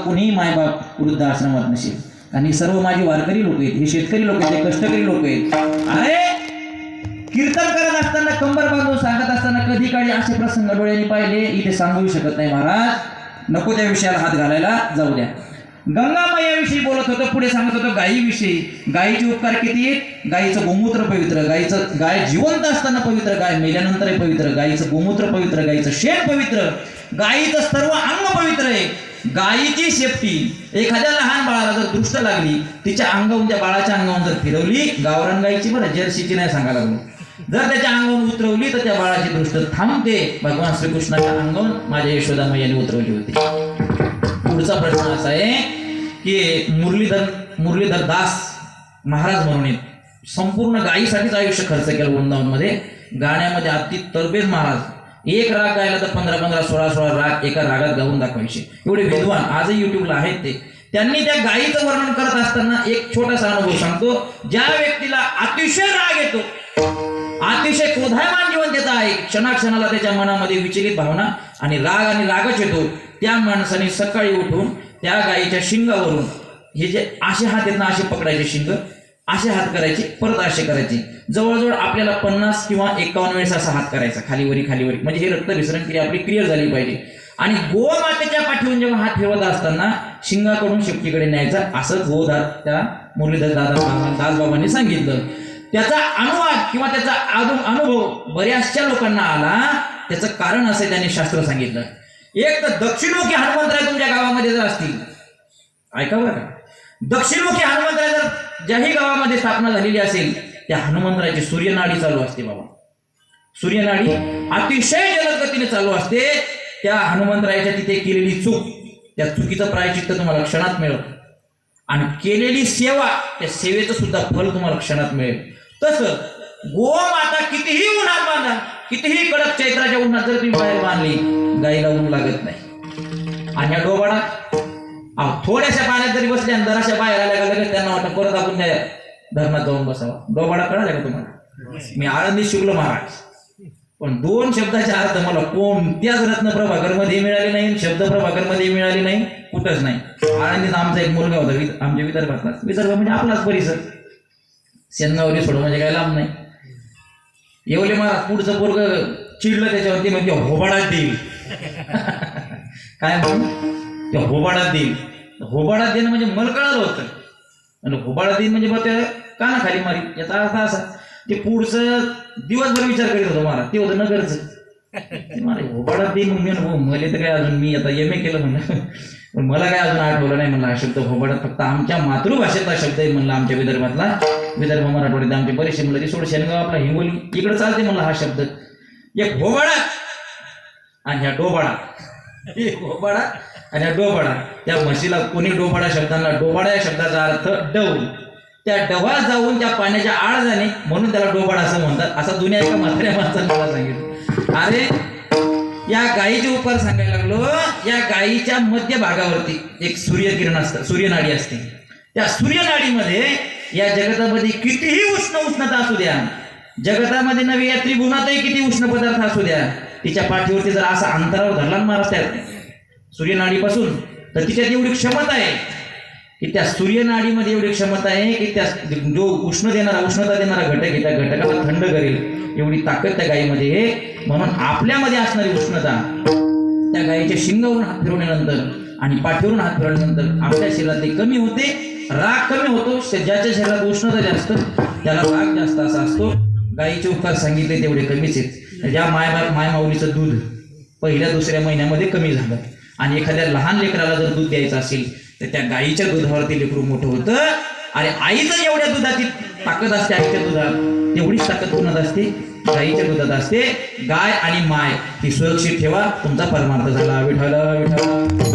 कुणीही मायबाप वृद्ध आश्रमात नसेल? आणि सर्व माझे वारकरी लोक आहेत हे शेतकरी लोक आहेत हे कष्टकरी लोक आहेत. अरे! कीर्तन करत असताना कंबर बांधून सांगत असताना कधी काळी असे प्रसंग डोळ्यांनी पाहिले? इथे सांगू शकत नाही महाराज. नको त्या विषयाला हात घालायला जाऊ द्या. गंगामयाविषयी बोलत होतो पुढे सांगत होतो गायीविषयी गायीचे उपकार किती आहेत? गायीचं गोमूत्र पवित्र गायीचं गाय जिवंत असताना पवित्र गाय मेल्यानंतरही पवित्र गायीचं गोमूत्र पवित्र गायीचं शेण पवित्र. गायीचं सर्व अंग पवित्र आहे. गायीची शेपटी एखाद्या लहान बाळाला जर दृष्ट लागली तिच्या अंगाहून त्या बाळाच्या अंगावर जर फिरवली गावरान गायीची बरं जर्सीची नाही सांगायला लागलो. जर त्याच्या अंगावर उतरवली तर त्या बाळाची दृष्ट थांबते. भगवान श्रीकृष्णाच्या अंगावर माझ्या यशोदामय्याने उतरवली होती. पुढचा प्रश्न असा आहे की मुरलीधर मुरलीधर दास महाराज म्हणून संपूर्ण गायीसाठीच आयुष्य खर्च केलं वृंदावनमध्ये. गाण्यामध्ये अति तरबेज महाराज एक राग गायला तर पंधरा पंधरा सोळा सोळा राग एका रागात गाऊन दाखवायचे. एवढे विद्वान आजही युट्यूबला आहेत ते. त्यांनी त्या गायीचं वर्णन करत असताना एक छोटासा अनुभव सांगतो. ज्या व्यक्तीला अतिशय राग येतो अतिशय क्रोधायमान जीवन त्याचा आहे क्षणाक्षणाला त्याच्या मनामध्ये विचलित भावना आणि राग आणि रागच येतो. त्या माणसाने सकाळी उठून त्या गायीच्या शिंगावरून हे जे असे हात येत ना असे पकडायचे शिंग असे हात करायचे परत असे करायचे. जवळजवळ आपल्याला पन्नास किंवा एकावन्न वेळेस असा हात करायचा खालीवरी खालीवरी म्हणजे हे रक्त विसरण क्रिया आपली क्लिअर झाली पाहिजे. आणि गोमातेच्या पाठीवर जेव्हा हात ठेवत असताना शिंगाकडून शेपटीकडे न्यायचा असं गोदात त्या मुरलीधर दादा दासबाबांनी सांगितलं. त्याचा अनुवाद किंवा त्याचा अनुभव बऱ्याचशा लोकांना आला. त्याचं कारण असं त्यांनी शास्त्र सांगितलं. एक तर दक्षिणमुखी हनुमंतराय तुमच्या गावामध्ये जर असतील ऐका बरं का. दक्षिणमुखी हनुमंतराय जर ज्याही गावामध्ये स्थापना झालेली असेल त्या हनुमंतराची सूर्यनाडी चालू असते बाबा. सूर्यनाडी अतिशय जलद गतीने चालू असते. त्या हनुमंतरायाच्या तिथे केलेली चूक त्या चुकीचं प्रायचित्त तुम्हाला क्षणात मिळेल. आणि केलेली सेवा त्या सेवेचं सुद्धा फल तुम्हाला क्षणात मिळेल. तसं गोमाता कितीही उन्हात बांधा कितीही कडक चैत्राच्या उन्हात जर तुम्ही बाहेर बांधली गाईला ऊन लागत नाही. आणि या डोबाडा थोड्याशा पाण्यात जरी बसल्या आणि जराशा बाहेर आल्या का लगेच त्यांना वाटतं परत आपण त्या धरणात जाऊन बसावं. डोबाडा कळाला का तुम्हाला? मी आळंदी शिकलो महाराज. पण दोन शब्दाचे अर्थ मला कोणत्याच रत्न प्रभाकरमध्ये मिळाले नाही शब्द प्रभाकरमध्ये मिळाले नाही कुठंच नाही. आळंदीत आमचा एक मुलगा होता वि- आमच्या विदर्भातला. विदर्भ म्हणजे आपलाच परिसर. शेंगावरी सोडून म्हणजे काय लांब नाही. येवले महाराज पुढचं पोरग चिडलं त्याच्यावरती म्हणजे होबाडात देईल. काय म्हणून? होबाडात देईल. होबाळा देणं म्हणजे मला कळालं होतं. आणि होबाडात देईल म्हणजे बघ ते काना खाली मारी याचा अर्थ असा ते पुढचं दिवसभर विचार करीत होतो मला ते होतं नगरचं. मला महाराज देईन देईल म्हणजे मला तर काय अजून मी आता एम ए केलं म्हणलं पण मला काय अजून आठवलं नाही म्हणलं हा शब्द होबाडा फक्त आमच्या मातृभाषेतला शब्द आहे म्हणलं आमच्या विदर्भातला. विदर्भ मराठवाड्यात आमचे बरेचसे म्हणलं ते सोड शेनगाव आपला हिंगोली इकडे चालते म्हणलं हा शब्द. एक होबाळा आणि ह्या डोबाडा एक होबाडा आणि डोबाडा त्या म्हशीला कोणी डोबाडा शब्दांना डोबाडा या शब्दाचा अर्थ डव. त्या डवात जाऊन त्या पाण्याच्या आळ जाणे म्हणून त्याला डोबाडा असं म्हणतात. असा जुन्या एका म्हाताऱ्या माणसाने मला सांगितलं. अरे या गायीचे उपकार सांगायला लागलो या गायीच्या मध्य भागावरती एक सूर्यकिरण असतं सूर्यनाडी असते. त्या सूर्यनाडीमध्ये या जगतामध्ये कितीही उष्ण उष्णता असू द्या जगतामध्ये नवी या त्रिगुणातही किती उष्ण पदार्थ असू द्या तिच्या पाठीवरती जर असा अंतरावर धरला महाराष्ट्रात सूर्यनाडीपासून. तर तिच्यात एवढी क्षमता आहे की त्या सूर्यनाडीमध्ये एवढी क्षमता आहे की त्या जो उष्ण देणारा उष्णता देणारा घटक आहे त्या घटकाला थंड करेल. एवढी ताकद त्या गायीमध्ये आहे. म्हणून आपल्यामध्ये असणारी उष्णता त्या गायीच्या शिंगावरून हात फिरवल्यानंतर आणि पाठीवरून हात फिरवल्यानंतर आपल्या शरीरात ते कमी होते. राग कमी होतो. ज्याच्या शरीरात उष्णता जास्त त्याला राग जास्त असा असतो. गायीचे उपकार सांगितले तेवढे कमीच आहेत. ज्या माय मायमाऊलीचं दूध पहिल्या दुसऱ्या महिन्यामध्ये कमी झालं. आणि एखाद्या लहान लेकराला जर दूध द्यायचं असेल तर त्या गायीच्या दुधावरती लेकरू मोठं होतं. आणि आईचं एवढ्या दुधाची ताकद असते आईच्या दुधात तेवढीच ताकद कोणात असते? गाईच्या दुधात असते. गाय आणि माय ही सुरक्षित ठेवा. तुमचा परमार्थ झाला. विठाला विठाला